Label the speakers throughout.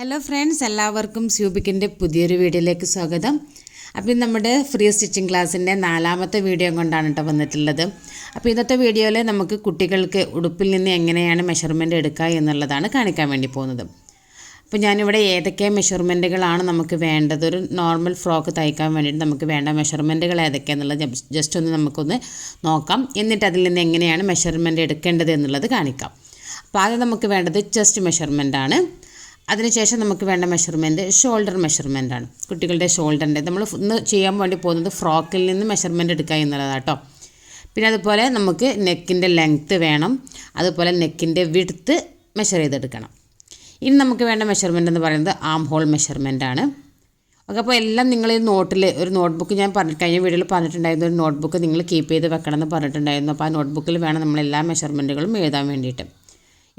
Speaker 1: Hello friends എല്ലാവർക്കും സ്യൂബിക്കിന്റെ പുതിയൊരു വീഡിയോയിലേക്ക് സ്വാഗതം. അപ്പം നമ്മുടെ ഫ്രീ സ്റ്റിച്ചിങ് ക്ലാസ്സിന്റെ നാലാമത്തെ വീഡിയോ കൊണ്ടാണ് കേട്ടോ വന്നിട്ടുള്ളത്. അപ്പോൾ ഇന്നത്തെ വീഡിയോയിൽ നമുക്ക് കുട്ടികൾക്ക് ഉടുപ്പിൽ നിന്ന് എങ്ങനെയാണ് മെഷർമെന്റ് എടുക്കുക എന്നുള്ളതാണ് കാണിക്കാൻ വേണ്ടി പോകുന്നത്. അപ്പോൾ ഞാനിവിടെ ഏതൊക്കെ മെഷർമെന്റുകളാണ് നമുക്ക് വേണ്ടത്? ഒരു നോർമൽ ഫ്രോക്ക് തയ്ക്കാൻ വേണ്ടിയിട്ട് നമുക്ക് വേണ്ട മെഷർമെന്റുകൾ ഏതൊക്കെയാണെന്നുള്ളത് ജസ്റ്റ് ഒന്ന് നമുക്കൊന്ന് നോക്കാം. എന്നിട്ട് അതിൽ നിന്ന് എങ്ങനെയാണ് മെഷർമെന്റ് എടുക്കേണ്ടത് എന്നുള്ളത് കാണിക്കാം. അപ്പോൾ ആദ്യം നമുക്ക് വേണ്ടത് ചെസ്റ്റ് മെഷർമെന്റ് ആണ്. അതിനുശേഷം നമുക്ക് വേണ്ട മെഷർമെന്റ് ഷോൾഡർ മെഷർമെന്റ് ആണ്. കുട്ടികളുടെ ഷോൾഡറിന്റെ നമ്മൾ ഇന്ന് ചെയ്യാൻ വേണ്ടി പോകുന്നത് ഫ്രോക്കിൽ നിന്ന് മെഷർമെന്റ് എടുക്കുക എന്നുള്ളതാണ് കേട്ടോ പിന്നെ അതുപോലെ നമുക്ക് നെക്കിന്റെ ലെങ്ത്ത് വേണം. അതുപോലെ നെക്കിന്റെ വിടുത്ത് മെഷർ ചെയ്തെടുക്കണം. ഇനി നമുക്ക് വേണ്ട മെഷർമെന്റ് എന്ന് പറയുന്നത് ആം ഹോൾ മെഷർമെന്റ് ആണ്. ഓക്കെ അപ്പോൾ എല്ലാം നിങ്ങൾ ഈ നോട്ടിൽ ഒരു നോട്ട്ബുക്ക് ഞാൻ പറഞ്ഞ കഴിഞ്ഞ വീഡിയോയിൽ പറഞ്ഞിട്ടുണ്ടായിരുന്നു ഒരു നോട്ട്ബുക്ക് നിങ്ങൾ കീപ്പ് ചെയ്ത് വെക്കണം എന്ന് പറഞ്ഞിട്ടുണ്ടായിരുന്നു. അപ്പോൾ ആ നോട്ട്ബുക്കിൽ വേണം നമ്മൾ എല്ലാ മെഷർമെന്റുകളും എഴുതാൻ വേണ്ടിയിട്ട്.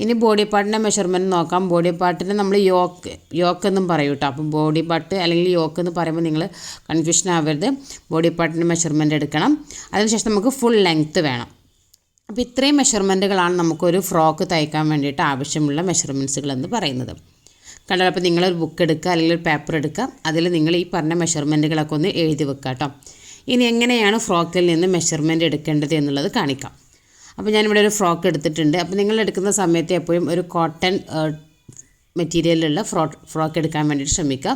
Speaker 1: ഇനി ബോഡി പാർട്ടിന്റെ മെഷർമെന്റ് നോക്കാം. ബോഡി പാർട്ടിന് നമ്മൾ യോക്ക് യോക്ക് എന്നും പറയും കേട്ടോ അപ്പം ബോഡി പാർട്ട് അല്ലെങ്കിൽ യോക്ക് എന്ന് പറയുമ്പോൾ നിങ്ങൾ കൺഫ്യൂഷൻ ആവരുത്. ബോഡി പാർട്ടിന്റെ മെഷർമെന്റ് എടുക്കണം. അതിനുശേഷം നമുക്ക് ഫുൾ ലെങ്ത്ത് വേണം. അപ്പോൾ ഇത്രയും മെഷർമെന്റുകളാണ് നമുക്കൊരു ഫ്രോക്ക് തയ്ക്കാൻ വേണ്ടിയിട്ട് ആവശ്യമുള്ള മെഷർമെന്റ്സുകൾ എന്ന് പറയുന്നത്. കണ്ടോ? അപ്പോൾ നിങ്ങളൊരു ബുക്ക് എടുക്കുക അല്ലെങ്കിൽ ഒരു പേപ്പർ എടുക്കുക. അതിൽ നിങ്ങൾ ഈ പറഞ്ഞ മെഷർമെന്റുകളൊക്കെ ഒന്ന് എഴുതി വെക്കുക കേട്ടോ ഇനി എങ്ങനെയാണ് ഫ്രോക്കിൽ നിന്ന് മെഷർമെന്റ് എടുക്കേണ്ടത് എന്നുള്ളത് കാണിക്കാം. അപ്പോൾ ഞാനിവിടെ ഒരു ഫ്രോക്ക് എടുത്തിട്ടുണ്ട്. അപ്പോൾ നിങ്ങൾ എടുക്കുന്ന സമയത്ത് എപ്പോഴും ഒരു കോട്ടൺ മെറ്റീരിയലുള്ള ഫ്രോ ഫ്രോക്ക് എടുക്കാൻ വേണ്ടിയിട്ട് ശ്രമിക്കുക.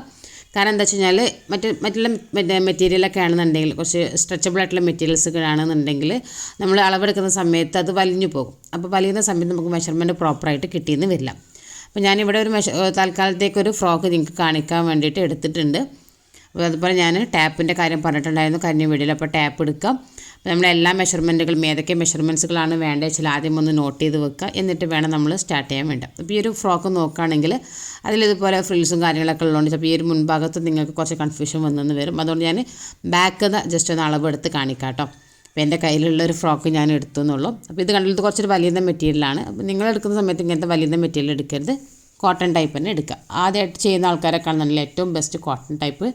Speaker 1: കാരണം എന്താ വെച്ച് കഴിഞ്ഞാൽ മറ്റ് മറ്റുള്ള മറ്റേ മെറ്റീരിയലൊക്കെ ആണെന്നുണ്ടെങ്കിൽ കുറച്ച് സ്ട്രെച്ചബിൾ ആയിട്ടുള്ള മെറ്റീരിയൽസ് ആണെന്നുണ്ടെങ്കിൽ നമ്മൾ അളവെടുക്കുന്ന സമയത്ത് അത് വലിഞ്ഞു പോകും. അപ്പോൾ വലിയുന്ന സമയത്ത് നമുക്ക് മെഷർമെന്റ് പ്രോപ്പറായിട്ട് കിട്ടിയെന്ന് വരില്ല. അപ്പോൾ ഞാനിവിടെ ഒരു മെഷ തൽക്കാലത്തേക്ക് ഒരു ഫ്രോക്ക് നിങ്ങൾക്ക് കാണിക്കാൻ വേണ്ടിയിട്ട് എടുത്തിട്ടുണ്ട്. അപ്പോൾ അതുപോലെ ഞാൻ ടാപ്പിന്റെ കാര്യം പറഞ്ഞിട്ടുണ്ടായിരുന്നു കഴിഞ്ഞ വീടിൽ അപ്പോൾ ടാപ്പ് എടുക്കാം. നമ്മൾ എല്ലാ മെഷർമെന്റുകളും ഏതൊക്കെ മെഷർമെന്റ്സുകളാണ് വേണ്ടത് വെച്ചാൽ ആദ്യം ഒന്ന് നോട്ട് ചെയ്ത് വെക്കുക. എന്നിട്ട് വേണം നമ്മൾ സ്റ്റാർട്ട് ചെയ്യാൻ വേണ്ട. അപ്പോൾ ഈ ഒരു ഫ്രോക്ക് നോക്കുകയാണെങ്കിൽ അതിലിതുപോലെ ഫ്രിൽസും കാര്യങ്ങളൊക്കെ ഉള്ളതുകൊണ്ട് ചിലപ്പോൾ ഈ ഒരു മുൻഭാഗത്ത് നിങ്ങൾക്ക് കുറച്ച് കൺഫ്യൂഷൻ വന്നെന്ന് വരും. അതുകൊണ്ട് ഞാൻ ബാക്ക് ജസ്റ്റ് ഒന്ന് അളവെടുത്ത് കാണിക്കാം കേട്ടോ. അപ്പോൾ എന്റെ കയ്യിലുള്ള ഒരു ഫ്രോക്ക് ഞാൻ എടുത്തു എന്നുള്ളൂ. അപ്പോൾ ഇത് കണ്ടത് കുറച്ചൊരു വലിയ മെറ്റീരിയലാണ് അപ്പോൾ നിങ്ങൾ എടുക്കുന്ന സമയത്ത് ഇങ്ങനത്തെ വലിയ മെറ്റീരിയൽ എടുക്കരുത്. കോട്ടൺ ടൈപ്പ് തന്നെ എടുക്കുക. ആദ്യമായിട്ട് ചെയ്യുന്ന ആൾക്കാരൊക്കെ ആണെന്നുണ്ടെങ്കിൽ ഏറ്റവും ബെസ്റ്റ് കോട്ടൺ ടൈപ്പ്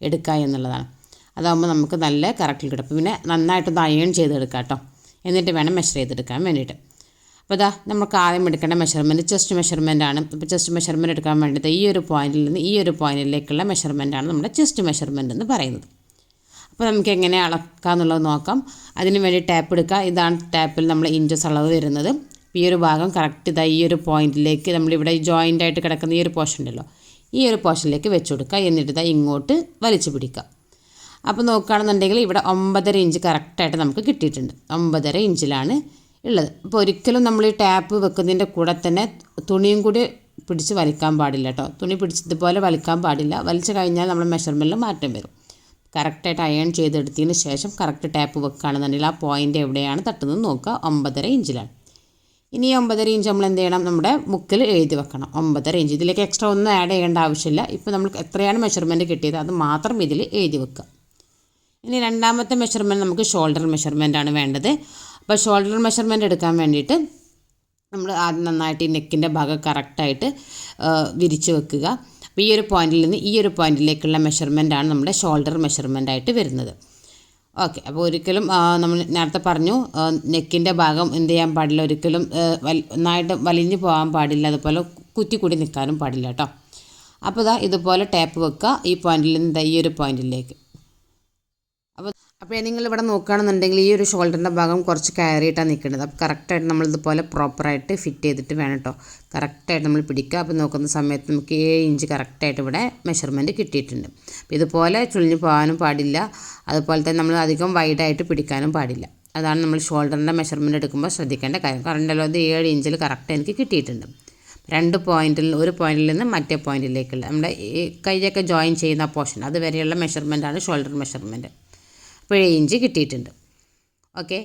Speaker 1: എടുക്കുക എന്നുള്ളതാണ്. അതാകുമ്പോൾ നമുക്ക് നല്ല കറക്റ്റിൽ കിട്ടും. പിന്നെ നന്നായിട്ടൊന്ന് അയൺ ചെയ്തെടുക്കാം കേട്ടോ എന്നിട്ട് വേണം മെഷർ ചെയ്തെടുക്കാൻ വേണ്ടിയിട്ട്. അപ്പോൾ ഇതാ നമുക്ക് ആദ്യം എടുക്കേണ്ട മെഷർമെന്റ് ചെസ്റ്റ് മെഷർമെന്റ് ആണ്. ഇപ്പോൾ ചെസ്റ്റ് മെഷർമെന്റ് എടുക്കാൻ വേണ്ടിയിട്ട് ഈ ഒരു പോയിന്റിൽ നിന്ന് ഈ ഒരു പോയിന്റിലേക്കുള്ള മെഷർമെന്റ് ആണ് നമ്മുടെ ചെസ്റ്റ് മെഷർമെന്റ് എന്ന് പറയുന്നത്. അപ്പോൾ നമുക്ക് എങ്ങനെ അളക്കുക എന്നുള്ളത് നോക്കാം. അതിന് വേണ്ടി ടാപ്പ് എടുക്കുക. ഇതാണ് ടാപ്പിൽ നമ്മൾ ഇഞ്ചസ് അളവ് വരുന്നത്. ഈ ഒരു ഭാഗം കറക്റ്റ് ഇതാ ഈ ഒരു പോയിന്റിലേക്ക് നമ്മളിവിടെ ജോയിന്റ് ആയിട്ട് കിടക്കുന്ന ഈ ഒരു പോർഷൻ ഉണ്ടല്ലോ. ഈ ഒരു പോർഷനിലേക്ക് വെച്ച് കൊടുക്കുക. എന്നിട്ട് ഇതാ ഇങ്ങോട്ട് വലിച്ചു പിടിക്കുക. അപ്പോൾ നോക്കുകയാണെന്നുണ്ടെങ്കിൽ ഇവിടെ ഒമ്പതര ഇഞ്ച് കറക്റ്റായിട്ട് നമുക്ക് കിട്ടിയിട്ടുണ്ട്. ഒമ്പതര ഇഞ്ചിലാണ് ഉള്ളത്. അപ്പോൾ ഒരിക്കലും നമ്മൾ ഈ ടാപ്പ് വെക്കുന്നതിന്റെ കൂടെ തന്നെ തുണിയും കൂടി പിടിച്ച് വലിക്കാൻ പാടില്ല കേട്ടോ. തുണി പിടിച്ചതുപോലെ വലിക്കാൻ പാടില്ല. വലിച്ചു കഴിഞ്ഞാൽ നമ്മൾ മെഷർമെന്റിൽ മാറ്റം വരും. കറക്റ്റായിട്ട് അയൺ ചെയ്തെടുത്തതിന് ശേഷം കറക്റ്റ് ടാപ്പ് വെക്കുകയാണെന്നുണ്ടെങ്കിൽ ആ പോയിന്റ് എവിടെയാണ് തട്ടുന്നത് നോക്കുക. ഒമ്പതര ഇഞ്ചിലാണ് ഇനി ഒമ്പതര ഇഞ്ച് നമ്മൾ എന്ത് ചെയ്യണം? നമ്മുടെ ബുക്കിൽ എഴുതി വെക്കണം. ഒമ്പതര ഇഞ്ച് ഇതിലേക്ക് എക്സ്ട്രാ ഒന്നും ആഡ് ചെയ്യേണ്ട ആവശ്യമില്ല. ഇപ്പോൾ നമ്മൾ എത്രയാണ് മെഷർമെന്റ് കിട്ടിയത്? അത് മാത്രം ഇതിൽ എഴുതി വെക്കുക. ഇനി രണ്ടാമത്തെ മെഷർമെന്റ് നമുക്ക് ഷോൾഡർ മെഷർമെന്റ് ആണ് വേണ്ടത്. അപ്പോൾ ഷോൾഡർ മെഷർമെന്റ് എടുക്കാൻ വേണ്ടിയിട്ട് നമ്മൾ ആദ്യം നന്നായിട്ട് ഈ നെക്കിന്റെ ഭാഗം കറക്റ്റായിട്ട് വിരിച്ച് വെക്കുക. അപ്പോൾ ഈ ഒരു പോയിന്റിൽ നിന്ന് ഈ ഒരു പോയിന്റിലേക്കുള്ള മെഷർമെന്റ് ആണ് നമ്മുടെ ഷോൾഡർ മെഷർമെന്റ് ആയിട്ട് വരുന്നത്. ഓക്കെ അപ്പോൾ ഒരിക്കലും നമ്മൾ നേരത്തെ പറഞ്ഞു നെക്കിന്റെ ഭാഗം എന്ത് ചെയ്യാൻ പാടില്ല. ഒരിക്കലും നന്നായിട്ട് വലിഞ്ഞു പോകാൻ പാടില്ല. അതുപോലെ കുത്തി കൂടി നിൽക്കാനും പാടില്ല കേട്ടോ. അപ്പോൾ ഇതാ ഇതുപോലെ ടാപ്പ് വെക്കുക. ഈ പോയിന്റിൽ നിന്ന് ഈ ഒരു പോയിന്റിലേക്ക് അപ്പോൾ അപ്പോൾ നിങ്ങൾ ഇവിടെ നോക്കുകയാണെന്നുണ്ടെങ്കിൽ ഈ ഒരു ഷോൾഡറിന്റെ ഭാഗം കുറച്ച് കയറിയിട്ടാണ് നിൽക്കുന്നത്. അപ്പോൾ കറക്റ്റായിട്ട് നമ്മൾ ഇതുപോലെ പ്രോപ്പറായിട്ട് ഫിറ്റ് ചെയ്തിട്ട് വേണം കേട്ടോ കറക്റ്റായിട്ട് നമ്മൾ പിടിക്കുക. അപ്പോൾ നോക്കുന്ന സമയത്ത് നമുക്ക് ഏഴ് ഇഞ്ച് കറക്റ്റായിട്ട് ഇവിടെ മെഷർമെന്റ് കിട്ടിയിട്ടുണ്ട്. അപ്പോൾ ഇതുപോലെ ചുളിഞ്ഞു പോകാനും പാടില്ല. അതുപോലെ തന്നെ നമ്മൾ അധികം വൈഡായിട്ട് പിടിക്കാനും പാടില്ല. അതാണ് നമ്മൾ ഷോൾഡറിന്റെ മെഷർമെന്റ് എടുക്കുമ്പോൾ ശ്രദ്ധിക്കേണ്ട കാര്യം. കറണ്ടല്ലോ അത് ഏഴ് ഇഞ്ചിൽ കറക്റ്റ് എനിക്ക് കിട്ടിയിട്ടുണ്ട്. രണ്ട് പോയിന്റിൽ ഒരു പോയിന്റിൽ നിന്ന് മറ്റേ പോയിന്റിലേക്കുള്ള നമ്മുടെ ഈ കൈയൊക്കെ ജോയിൻ ചെയ്യുന്ന പോർഷൻ അതുവരെയുള്ള മെഷർമെന്റാണ് ഷോൾഡർ മെഷർമെന്റ് ഏഴ് കിട്ടിയിട്ടുണ്ട്. ഓക്കെ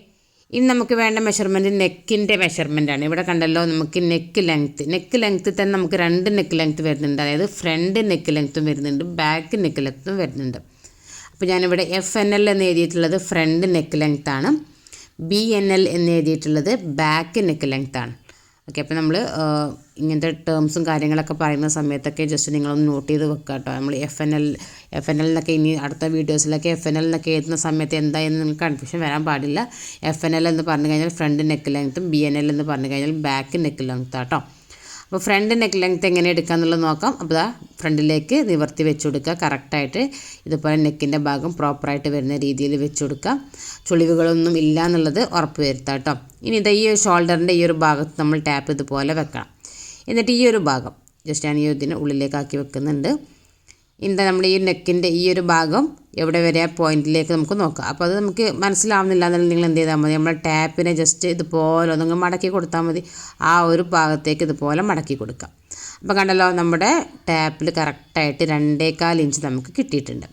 Speaker 1: ഇനി നമുക്ക് വേണ്ട മെഷർമെന്റ് നെക്കിന്റെ മെഷർമെന്റാണ് ഇവിടെ കണ്ടല്ലോ നമുക്ക് നെക്ക് ലെങ്ത്ത് നെക്ക് ലെങ്ത്ത് തന്നെ നമുക്ക് രണ്ട് നെക്ക് ലെങ്ത്ത് വരുന്നുണ്ട്. അതായത് ഫ്രണ്ട് നെക്ക് ലെങ്ത്തും വരുന്നുണ്ട് ബാക്ക് നെക്ക് ലെങ്ത്തും വരുന്നുണ്ട്. അപ്പോൾ ഞാനിവിടെ എഫ് എൻ എൽ എന്ന് എഴുതിയിട്ടുള്ളത് ഫ്രണ്ട് നെക്ക് ലെങ്ത്താണ് ബി എൻ എൽ എന്ന് എഴുതിയിട്ടുള്ളത് ബാക്ക് നെക്ക് ലെങ്ത്താണ് ഓക്കെ അപ്പോൾ നമ്മൾ ഇങ്ങനത്തെ ടേംസും കാര്യങ്ങളൊക്കെ പറയുന്ന സമയത്തൊക്കെ ജസ്റ്റ് നിങ്ങളൊന്ന് നോട്ട് ചെയ്ത് വെക്കുക കേട്ടോ നമ്മൾ F N L F N L എന്നൊക്കെ ഇനി അടുത്ത വീഡിയോസിലൊക്കെ എഫ് എൻ എൽ എന്നൊക്കെ എഴുതുന്ന സമയത്ത് എന്തായെന്ന് നിങ്ങൾക്ക് കൺഫ്യൂഷൻ വരാൻ പാടില്ല. എഫ് എൻ എൽ എന്ന് പറഞ്ഞു കഴിഞ്ഞാൽ ഫ്രണ്ട് നെക്ക് ലെങ്ത്തും ബി എൻ എൽ എന്ന് പറഞ്ഞു കഴിഞ്ഞാൽ ബാക്ക് നെക്ക് ലെങ്ത്താണ് കേട്ടോ അപ്പോൾ ഫ്രണ്ട് നെക്ക് ലെങ്ത് എങ്ങനെ എടുക്കുക എന്നുള്ളത് നോക്കാം. അപ്പോൾ ദാ ഫ്രണ്ടിലേക്ക് നിവർത്തി വെച്ച് കൊടുക്കുക കറക്റ്റായിട്ട് ഇതുപോലെ നെക്കിന്റെ ഭാഗം പ്രോപ്പറായിട്ട് വരുന്ന രീതിയിൽ വെച്ച് കൊടുക്കുക ചുളിവുകളൊന്നും ഇല്ല എന്നുള്ളത് ഉറപ്പ് വരുത്താം കേട്ടോ ഇനി ഇതാ ഈ ഷോൾഡറിന്റെ ഈ ഒരു ഭാഗത്ത് നമ്മൾ ടാപ്പ് ഇതുപോലെ വെക്കണം. എന്നിട്ട് ഈ ഒരു ഭാഗം ജസ്റ്റ് ഞാൻ ഈ ഇതിന് ഉള്ളിലേക്കാക്കി വെക്കുന്നുണ്ട്. എന്താ നമ്മുടെ ഈ നെക്കിന്റെ ഈ ഒരു ഭാഗം എവിടെ വരെ ആ പോയിന്റിലേക്ക് നമുക്ക് നോക്കാം. അപ്പോൾ അത് നമുക്ക് മനസ്സിലാവുന്നില്ല എന്നുണ്ടെങ്കിൽ നിങ്ങൾ എന്ത് ചെയ്താൽ മതി. നമ്മുടെ ടാപ്പിനെ ജസ്റ്റ് ഇതുപോലെ ഒന്നും മടക്കി കൊടുത്താൽ മതി. ആ ഒരു ഭാഗത്തേക്ക് ഇതുപോലെ മടക്കി കൊടുക്കാം. അപ്പോൾ കണ്ടല്ലോ നമ്മുടെ ടാപ്പിൽ കറക്റ്റായിട്ട് രണ്ടേകാൽ ഇഞ്ച് നമുക്ക് കിട്ടിയിട്ടുണ്ട്.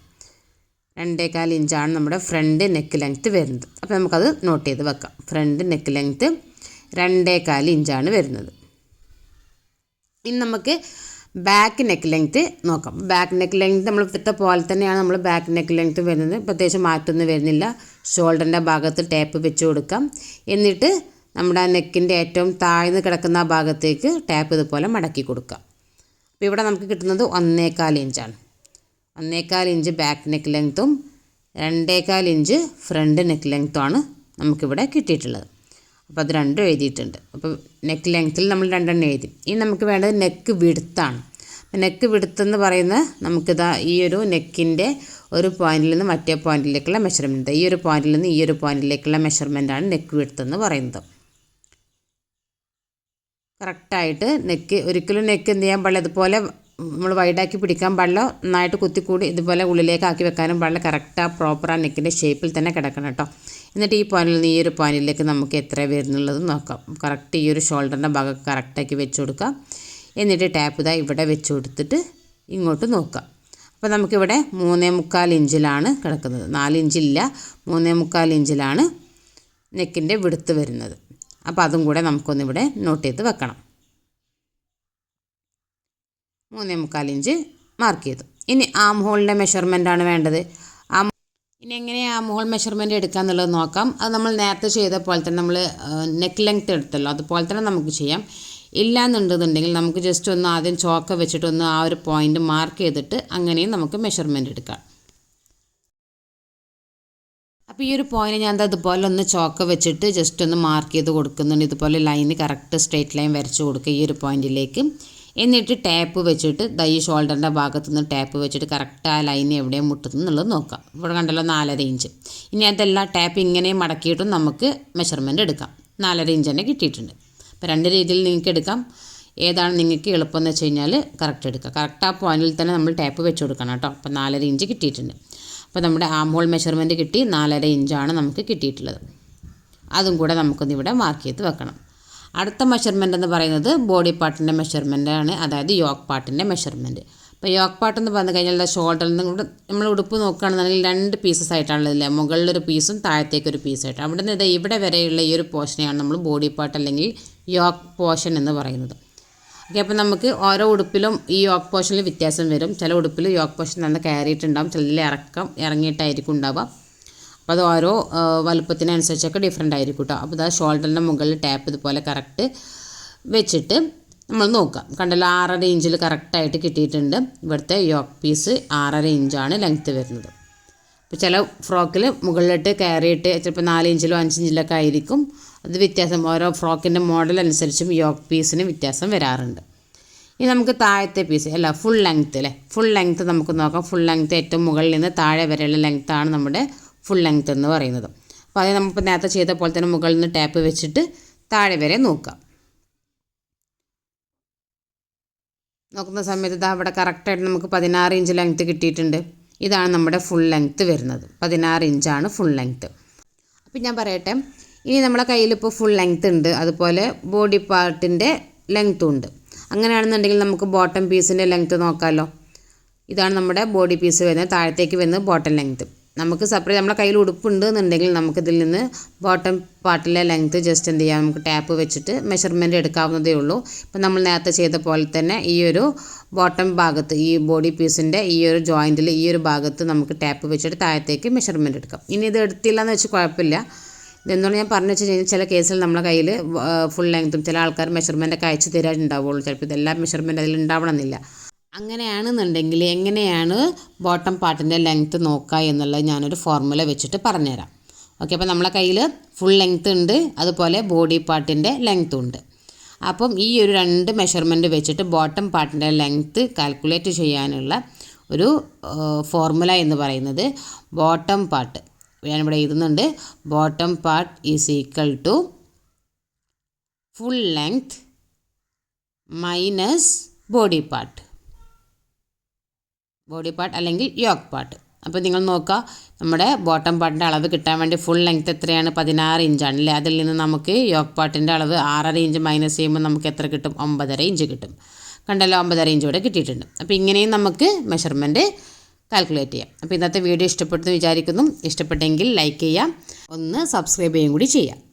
Speaker 1: രണ്ടേകാൽ ഇഞ്ചാണ് നമ്മുടെ ഫ്രണ്ട് നെക്ക് ലെങ്ത്ത് വരുന്നത്. അപ്പോൾ നമുക്കത് നോട്ട് ചെയ്ത് വെക്കാം. ഫ്രണ്ട് നെക്ക് ലെങ്ത്ത് രണ്ടേകാൽ ഇഞ്ചാണ് വരുന്നത്. ഇനി നമുക്ക് ബാക്ക് നെക്ക് ലെങ്ത്ത് നോക്കാം. ബാക്ക് നെക്ക് ലെങ്ത്ത് നമ്മൾ ഇട്ട പോലെ തന്നെയാണ് നമ്മൾ ബാക്ക് നെക്ക് ലെങ്ത്ത് വരുന്നത്. പ്രത്യേകിച്ച് മാറ്റമൊന്നും വരുന്നില്ല. ഷോൾഡറിന്റെ ഭാഗത്ത് ടേപ്പ് വെച്ച് കൊടുക്കാം. എന്നിട്ട് നമ്മുടെ നെക്കിന്റെ ഏറ്റവും താഴ്ന്ന് കിടക്കുന്ന ആ ഭാഗത്തേക്ക് ടാപ്പ് ഇതുപോലെ മടക്കി കൊടുക്കാം. അപ്പോൾ ഇവിടെ നമുക്ക് കിട്ടുന്നത് ഒന്നേകാൽ ഇഞ്ചാണ് ഒന്നേകാൽ ഇഞ്ച് ബാക്ക് നെക്ക് ലെങ്ത്തും രണ്ടേകാൽ ഇഞ്ച് ഫ്രണ്ട് നെക്ക് ലെങ്ത്തുമാണ് നമുക്കിവിടെ കിട്ടിയിട്ടുള്ളത്. അപ്പോൾ അത് രണ്ടും എഴുതിയിട്ടുണ്ട്. അപ്പോൾ നെക്ക് ലെങ്ത്തിൽ നമ്മൾ രണ്ടെണ്ണം എഴുതി. ഇനി നമുക്ക് വേണ്ടത് നെക്ക് വിടുത്താണ് നെക്ക് വിടുത്തെന്ന് പറയുന്നത് നമുക്കിതാ ഈ ഒരു നെക്കിന്റെ ഒരു പോയിന്റിൽ നിന്ന് മറ്റേ പോയിന്റിലേക്കുള്ള മെഷർമെന്റ് ഈ ഒരു പോയിന്റിൽ നിന്ന് ഈ ഒരു പോയിന്റിലേക്കുള്ള മെഷർമെന്റാണ് നെക്ക് വിടുത്തെന്ന് പറയുന്നത്. കറക്റ്റായിട്ട് നെക്ക് ഒരിക്കലും നെക്ക് എന്ത് ചെയ്യാൻ പാടില്ല. അതുപോലെ നമ്മൾ വൈഡാക്കി പിടിക്കാൻ പാടില്ല. നന്നായിട്ട് കുത്തിക്കൂടി ഇതുപോലെ ഉള്ളിലേക്ക് ആക്കി വെക്കാനും പാടില്ല. കറക്റ്റ് ആ നെക്കിന്റെ ഷേപ്പിൽ തന്നെ കിടക്കണം കേട്ടോ. എന്നിട്ട് ഈ പാനിൽ നിന്ന് ഈ ഒരു പാനിലേക്ക് നമുക്ക് എത്ര വരുന്നുള്ളത് നോക്കാം. കറക്റ്റ് ഈ ഒരു ഷോൾഡറിന്റെ ഭാഗം കറക്റ്റാക്കി വെച്ച് കൊടുക്കാം എന്നിട്ട് ടാപ്പ് ഇതാ ഇവിടെ വെച്ച് കൊടുത്തിട്ട് ഇങ്ങോട്ട് നോക്കാം അപ്പോൾ നമുക്കിവിടെ മൂന്നേ മുക്കാൽ ഇഞ്ചിലാണ് കിടക്കുന്നത്. നാല് ഇഞ്ചില്ല മൂന്നേ മുക്കാൽ ഇഞ്ചിലാണ് നെക്കിന്റെ വിടുത്ത് വരുന്നത്. അപ്പോൾ അതും കൂടെ നമുക്കൊന്നിവിടെ നോട്ട് ചെയ്ത് വെക്കണം. മൂന്നേ മുക്കാൽ ഇഞ്ച് മാർക്ക് ചെയ്തു. ഇനി ആം ഹോളിന്റെ മെഷർമെന്റാണ് വേണ്ടത്. ഇനി എങ്ങനെയാണ് മോൾ മെഷർമെന്റ് എടുക്കുക എന്നുള്ളത് നോക്കാം. അത് നമ്മൾ നേരത്തെ ചെയ്ത പോലെ തന്നെ നമ്മൾ നെക്ക് ലെങ്ത് എടുത്തല്ലോ. അതുപോലെ തന്നെ നമുക്ക് ചെയ്യാം. ഇല്ലാന്നുണ്ടെന്നുണ്ടെങ്കിൽ നമുക്ക് ജസ്റ്റ് ഒന്ന് ആദ്യം ചോക്ക വെച്ചിട്ടൊന്ന് ആ ഒരു പോയിന്റ് മാർക്ക് ചെയ്തിട്ട് അങ്ങനെയും നമുക്ക് മെഷർമെന്റ് എടുക്കാം. അപ്പോൾ ഈ ഒരു പോയിന്റ് ഞാൻ അതുപോലെ ഒന്ന് ചോക്ക വെച്ചിട്ട് ജസ്റ്റ് ഒന്ന് മാർക്ക് ചെയ്ത് കൊടുക്കുന്നുണ്ട്. ഇതുപോലെ ലൈന് കറക്റ്റ് സ്ട്രേറ്റ് ലൈൻ വരച്ച് കൊടുക്കുക ഈ ഒരു പോയിന്റിലേക്ക് എന്നിട്ട് ടാപ്പ് വെച്ചിട്ട് ദൈ ഷോൾഡറിന്റെ ഭാഗത്ത് നിന്ന് ടാപ്പ് വെച്ചിട്ട് കറക്റ്റ് ആ ലൈൻ എവിടെയും മുട്ടുന്നു എന്നുള്ളത് നോക്കാം. ഇവിടെ കണ്ടല്ലോ നാലര ഇഞ്ച് ഇനി അതെല്ലാം ടാപ്പ് ഇങ്ങനെ മടക്കിയിട്ടും നമുക്ക് മെഷർമെന്റ് എടുക്കാം. നാലര ഇഞ്ച് തന്നെ കിട്ടിയിട്ടുണ്ട്. അപ്പോൾ രണ്ട് രീതിയിൽ നിങ്ങൾക്ക് എടുക്കാം. ഏതാണ് നിങ്ങൾക്ക് എളുപ്പം എന്ന് വെച്ച് കഴിഞ്ഞാൽ കറക്റ്റ് എടുക്കുക കറക്റ്റ് ആ പോയിന്റിൽ തന്നെ നമ്മൾ ടാപ്പ് വെച്ച് കൊടുക്കണം കേട്ടോ. അപ്പോൾ നാലര ഇഞ്ച് കിട്ടിയിട്ടുണ്ട്. അപ്പോൾ നമ്മുടെ ആം ഹോൾ മെഷർമെന്റ് കിട്ടി. നാലര ഇഞ്ചാണ് നമുക്ക് കിട്ടിയിട്ടുള്ളത്. അതും കൂടെ നമുക്കൊന്ന് ഇവിടെ മാർക്ക് ചെയ്ത് വെക്കണം. അടുത്ത മെഷർമെന്റ് എന്ന് പറയുന്നത് ബോഡി പാർട്ടിന്റെ മെഷർമെന്റ് ആണ്. അതായത് യോക്ക് പാർട്ടിന്റെ മെഷർമെന്റ് അപ്പോൾ യോക്ക് പാർട്ട് എന്ന് പറഞ്ഞു കഴിഞ്ഞാൽ ഷോൾഡറിൽ നിന്ന് നമ്മൾ ഉടുപ്പ് നോക്കുകയാണെന്നുണ്ടെങ്കിൽ രണ്ട് പീസസ് ആയിട്ടാണുള്ളതില്ലേ മുകളിലൊരു പീസും താഴത്തേക്കൊരു പീസായിട്ട് അവിടെ നിന്ന് ഇവിടെ വരെയുള്ള ഈ ഒരു പോർഷനെയാണ് നമ്മൾ ബോഡി പാർട്ട് അല്ലെങ്കിൽ യോക്ക് പോർഷൻ എന്ന് പറയുന്നത്. ഓക്കെ അപ്പോൾ നമുക്ക് ഓരോ ഉടുപ്പിലും ഈ യോക്ക് പോർഷനിൽ വ്യത്യാസം വരും. ചില ഉടുപ്പിൽ യോക്ക് പോർഷൻ നല്ല കയറിയിട്ടുണ്ടാവും. ചിലതിൽ ഇറക്കം ഇറങ്ങിയിട്ടായിരിക്കും ഉണ്ടാവുക. അപ്പോൾ അത് ഓരോ വലുപ്പത്തിനനുസരിച്ചൊക്കെ ഡിഫറെന്റ് ആയിരിക്കും കേട്ടോ അപ്പോൾ അത് ഷോൾഡറിന്റെ മുകളിൽ ടാപ്പ് ഇതുപോലെ കറക്റ്റ് വെച്ചിട്ട് നമ്മൾ നോക്കാം. കണ്ടല്ലോ ആറര ഇഞ്ചിൽ കറക്റ്റായിട്ട് കിട്ടിയിട്ടുണ്ട്. ഇവിടുത്തെ യോക്ക് പീസ് ആറര ഇഞ്ചാണ് ലെങ്ത്ത് വരുന്നത്. അപ്പോൾ ചില ഫ്രോക്കിൽ മുകളിലിട്ട് കയറിയിട്ട് ചിലപ്പോൾ നാല് ഇഞ്ചിലോ അഞ്ച് ഇഞ്ചിലൊക്കെ ആയിരിക്കും. അത് വ്യത്യാസം. ഓരോ ഫ്രോക്കിന്റെ മോഡൽ അനുസരിച്ചും യോക്ക് പീസിന് വ്യത്യാസം വരാറുണ്ട്. ഇനി നമുക്ക് താഴത്തെ പീസ് അല്ല ഫുൾ ലെങ്ത്ത് അല്ലേ ഫുൾ ലെങ്ത്ത് നമുക്ക് നോക്കാം. ഫുൾ ലെങ്ത്ത് ഏറ്റവും മുകളിൽ നിന്ന് താഴെ വരെയുള്ള ലെങ്ത്താണ് നമ്മുടെ ഫുൾ ലെങ്ത് എന്ന് പറയുന്നത്. അപ്പോൾ അത് നമ്മളിപ്പോൾ നേരത്തെ ചെയ്ത പോലെ തന്നെ മുകളിൽ നിന്ന് ടാപ്പ് വെച്ചിട്ട് താഴെ വരെ നോക്കുക നോക്കുന്ന സമയത്ത് ഇതാ അവിടെ കറക്റ്റായിട്ട് നമുക്ക് പതിനാറ് ഇഞ്ച് ലെങ്ത്ത് കിട്ടിയിട്ടുണ്ട്. ഇതാണ് നമ്മുടെ ഫുൾ ലെങ്ത്ത് വരുന്നത്. പതിനാറ് ഇഞ്ചാണ് ഫുൾ ലെങ്ത്ത് അപ്പം ഞാൻ പറയട്ടെ ഇനി നമ്മുടെ കയ്യിൽ ഇപ്പോൾ ഫുൾ ലെങ്ത്ത് ഉണ്ട്. അതുപോലെ ബോഡി പാർട്ടിന്റെ ലെങ്ത്തും ഉണ്ട്. അങ്ങനെയാണെന്നുണ്ടെങ്കിൽ നമുക്ക് ബോട്ടം പീസിന്റെ ലെങ്ത്ത് നോക്കാമല്ലോ ഇതാണ് നമ്മുടെ ബോഡി പീസ് വരുന്നത്. താഴത്തേക്ക് വരുന്നത് ബോട്ടം ലെങ്ത്ത് നമുക്ക് സെപ്പറേറ്റ് നമ്മുടെ കയ്യിൽ ഉടുപ്പുണ്ട് എന്നുണ്ടെങ്കിൽ നമുക്കിതിൽ നിന്ന് ബോട്ടം പാർട്ടിലെ ലെങ്ത്ത് ജസ്റ്റ് എന്ത് ചെയ്യാം? നമുക്ക് ടാപ്പ് വെച്ചിട്ട് മെഷർമെന്റ് എടുക്കാവുന്നതേ ഉള്ളൂ. ഇപ്പം നമ്മൾ നേരത്തെ ചെയ്ത പോലെ തന്നെ ഈ ഒരു ബോട്ടം ഭാഗത്ത് ഈ ബോഡി പീസിന്റെ ഈ ഒരു ജോയിന്റിൽ ഈ ഒരു ഭാഗത്ത് നമുക്ക് ടാപ്പ് വെച്ചിട്ട് താഴത്തേക്ക് മെഷർമെന്റ് എടുക്കാം. ഇനി ഇത് എടുത്തില്ല എന്ന് വെച്ച് കുഴപ്പമില്ല. ഇതെന്തുകൊണ്ട് ഞാൻ പറഞ്ഞു വെച്ച് കഴിഞ്ഞാൽ ചില കേസിൽ നമ്മളെ കയ്യിൽ ഫുൾ ലെങ്ത്തും ചില ആൾക്കാർ മെഷർമെന്റ് ഒക്കെ അയച്ചു തരാനുണ്ടാവുള്ളൂ ചിലപ്പോൾ ഇതെല്ലാം മെഷർമെന്റ് അതിൽ ഉണ്ടാവണമെന്നില്ല. അങ്ങനെയാണെന്നുണ്ടെങ്കിൽ എങ്ങനെയാണ് ബോട്ടം പാർട്ടിന്റെ ലെങ്ത്ത് നോക്കുക എന്നുള്ളത് ഞാനൊരു ഫോർമുല വെച്ചിട്ട് പറഞ്ഞുതരാം. ഓക്കെ അപ്പോൾ നമ്മളെ കയ്യിൽ ഫുൾ ലെങ്ത്ത് ഉണ്ട് അതുപോലെ ബോഡി പാർട്ടിന്റെ ലെങ്ത്തും ഉണ്ട്. അപ്പം ഈ ഒരു രണ്ട് മെഷർമെന്റ് വെച്ചിട്ട് ബോട്ടം പാർട്ടിന്റെ ലെങ്ത്ത് കാൽക്കുലേറ്റ് ചെയ്യാനുള്ള ഒരു ഫോർമുല എന്ന് പറയുന്നത് ബോട്ടം പാർട്ട് ഞാനിവിടെ എഴുതുന്നുണ്ട് bottom part is equal to full length minus body part body part അല്ലെങ്കിൽ യോക്ക് പാർട്ട് അപ്പോൾ നിങ്ങൾ നോക്കുക നമ്മുടെ ബോട്ടം പാർട്ടിന്റെ അളവ് കിട്ടാൻ വേണ്ടി ഫുൾ ലെങ്ത് എത്രയാണ്? പതിനാറ് ഇഞ്ചാണ് അല്ലേ? അതിൽ നിന്ന് നമുക്ക് യോക്ക് പാർട്ടിന്റെ അളവ് ആറര ഇഞ്ച് മൈനസ് ചെയ്യുമ്പോൾ നമുക്ക് എത്ര കിട്ടും? ഒമ്പതര ഇഞ്ച് കിട്ടും. കണ്ടല്ലോ ഒമ്പതര ഇഞ്ച് ഇവിടെ കിട്ടിയിട്ടുണ്ട്. അപ്പോൾ ഇങ്ങനെയും നമുക്ക് മെഷർമെന്റ് കാൽക്കുലേറ്റ് ചെയ്യാം. അപ്പോൾ ഇന്നത്തെ വീഡിയോ ഇഷ്ടപ്പെട്ടെന്ന് വിചാരിക്കുന്നു. ഇഷ്ടപ്പെട്ടെങ്കിൽ ലൈക്ക് ചെയ്യാം. ഒന്ന് സബ്സ്ക്രൈബ് ചെയ്യുകയും കൂടി ചെയ്യാം.